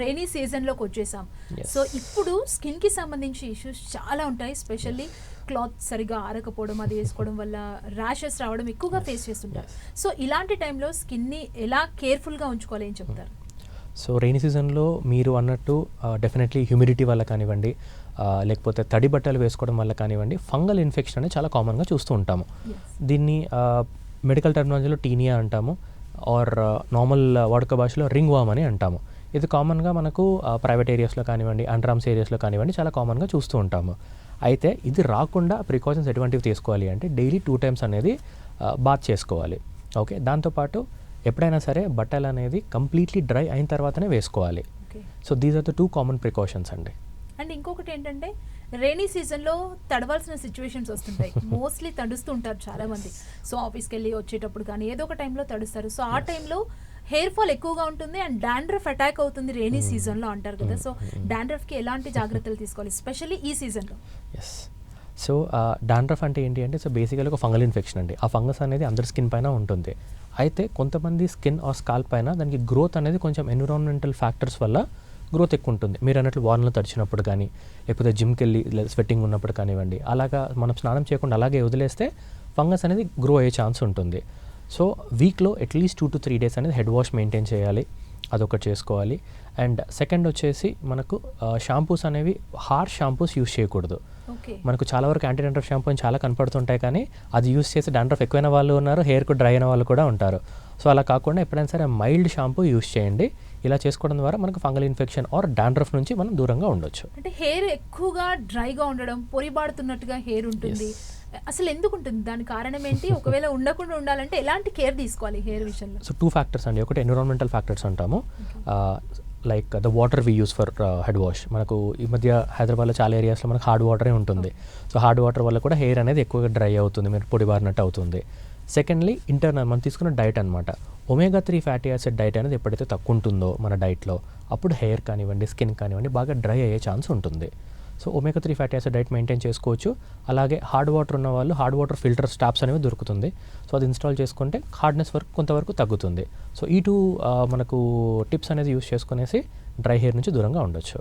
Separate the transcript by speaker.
Speaker 1: Rainy సీజన్లోకి వచ్చేసాం. So ఇప్పుడు స్కిన్కి సంబంధించి ఇష్యూస్ చాలా ఉంటాయి. స్పెషల్లీ క్లాత్ సరిగా ఆరకపోవడం అది వేసుకోవడం వల్ల ర్యాషెస్ రావడం ఎక్కువగా ఫేస్ చేస్తుంటారు. సో ఇలాంటి టైంలో స్కిన్ని ఎలా కేర్ఫుల్గా ఉంచుకోవాలి ఏం చెప్తారు?
Speaker 2: సో రెయినీ సీజన్లో మీరు అన్నట్టు డెఫినెట్లీ హ్యూమిడిటీ వల్ల కానివ్వండి లేకపోతే తడి బట్టలు వేసుకోవడం వల్ల కానివ్వండి ఫంగల్ ఇన్ఫెక్షన్ అనేది చాలా కామన్గా చూస్తూ ఉంటాము. దీన్ని మెడికల్ టెర్మినాలజీలో టీనియా అంటాము ఆర్ నార్మల్ వాడుక భాషలో రింగ్ వామ్ అని అంటాము. ఇది కామన్గా మనకు ప్రైవేట్ ఏరియాస్లో కానివ్వండి అండర్ఆర్మ్స్ ఏరియాస్లో కానివ్వండి చాలా కామన్గా చూస్తూ ఉంటాము. అయితే ఇది రాకుండా ప్రికాషన్స్ ఎటువంటివి తీసుకోవాలి అంటే డైలీ టూ టైమ్స్ అనేది బాత్ చేసుకోవాలి. ఓకే? దాంతోపాటు ఎప్పుడైనా సరే బట్టలు అనేది కంప్లీట్లీ డ్రై అయిన తర్వాతనే వేసుకోవాలి. So these are the two common precautions అండి.
Speaker 1: అండ్ ఇంకొకటి ఏంటంటే రైనీ సీజన్లో తడవాల్సిన సిచ్యువేషన్స్ వస్తుంటాయి. మోస్ట్లీ తడుస్తూ ఉంటారు చాలా మంది సో ఆఫీస్కి వెళ్ళి వచ్చేటప్పుడు కానీ ఏదో ఒక టైంలో తడుస్తారు. సో ఆ టైంలో హెయిర్ ఫాల్ ఎక్కువగా ఉంటుంది అండ్ డాండ్రఫ్ అటాక్ అవుతుంది రైనీ సీజన్లో అంటారు కదా. సో డాండ్రఫ్కి ఎలాంటి జాగ్రత్తలు తీసుకోవాలి స్పెషల్లీ ఈ సీజన్లో?
Speaker 2: ఎస్ సో డాండ్రఫ్ అంటే ఏంటి అంటే సో బేసికల్గా ఒక ఫంగల్ ఇన్ఫెక్షన్ అండి. ఆ ఫంగస్ అనేది అందరి స్కిన్ పైన ఉంటుంది. అయితే కొంతమంది స్కిన్ ఆర్ స్కాల్ పైన దానికి గ్రోత్ అనేది కొంచెం ఎన్విరాన్మెంటల్ ఫ్యాక్టర్స్ వల్ల గ్రోత్ ఎక్కువ ఉంటుంది. మీరు అన్నట్లు వానలో తడిచినప్పుడు కానీ లేకపోతే జిమ్కి వెళ్ళి స్వెట్టింగ్ ఉన్నప్పుడు కానివ్వండి అలాగా మనం స్నానం చేయకుండా అలాగే వదిలేస్తే ఫంగస్ అనేది గ్రో అయ్యే ఛాన్స్ ఉంటుంది. సో వీక్లో at least two to three days అనేది హెడ్ వాష్ మెయింటైన్ చేయాలి అదొకటి చేసుకోవాలి. అండ్ సెకండ్ వచ్చేసి మనకు షాంపూస్ అనేవి హార్ష్ షాంపూస్ యూస్ చేయకూడదు.
Speaker 1: ఓకే.
Speaker 2: మనకు చాలా వరకు యాంటీ డాండ్రఫ్ షాంపూ అని చాలా కనపడుతుంటాయి కానీ అది యూస్ చేసి డాండ్రఫ్ ఎక్కువైన వాళ్ళు ఉన్నారు హెయిర్కు డ్రై అయిన వాళ్ళు కూడా ఉంటారు. సో అలా కాకుండా ఎప్పుడైనా సరే మైల్డ్ షాంపూ యూస్ చేయండి. ఇలా చేసుకోవడం ద్వారా మనకు ఫంగల్ ఇన్ఫెక్షన్ ఆర్ డాండ్రఫ్ నుంచి మనం దూరంగా ఉండొచ్చు.
Speaker 1: అంటే హెయిర్ ఎక్కువగా డ్రైగా ఉండడం పొరిబాడుతున్నట్టుగా హెయిర్ ఉంటుంది. అసలు ఎందుకు ఉంటుంది దాని కారణం ఏంటి? ఒకవేళ ఉండకుండా ఉండాలంటే ఎలాంటి కేర్ తీసుకోవాలి హెయిర్ విషయంలో?
Speaker 2: సో టూ ఫ్యాక్టర్స్ అండి. ఒకటి ఎన్విరాన్మెంటల్ ఫ్యాక్టర్స్ అంటాము. Like the water we use for head wash మనకు ఈ మధ్య హైదరాబాద్లో చాలా ఏరియాస్లో మనకు హార్డ్ వాటరే ఉంటుంది. సో హార్డ్ వాటర్ వల్ల కూడా హెయిర్ అనేది ఎక్కువగా డ్రై అవుతుంది. మీరు పొడి బారినట్టు అవుతుంది. సెకండ్లీ ఇంటర్నల్ మనం తీసుకున్న డైట్ అనమాట omega three fatty acid diet అనేది ఎప్పుడైతే తక్కువ ఉంటుందో మన డైట్లో అప్పుడు హెయిర్ కానివ్వండి స్కిన్ కానివ్వండి బాగా డ్రై అయ్యే ఛాన్స్ ఉంటుంది. So omega three fatty acid diet maintain చేసుకోవచ్చు. అలాగే హార్డ్ వాటర్ ఉన్న వాళ్ళు హార్డ్ వాటర్ ఫిల్టర్ స్టాప్స్ అనేవి దొరుకుతుంది. సో అది ఇన్స్టాల్ చేసుకుంటే హార్డ్నెస్ వరకు కొంతవరకు తగ్గుతుంది. సో ఈ టూ మనకు టిప్స్ అనేది యూస్ చేసుకునేసి డ్రై హెయిర్ నుంచి దూరంగా ఉండొచ్చు.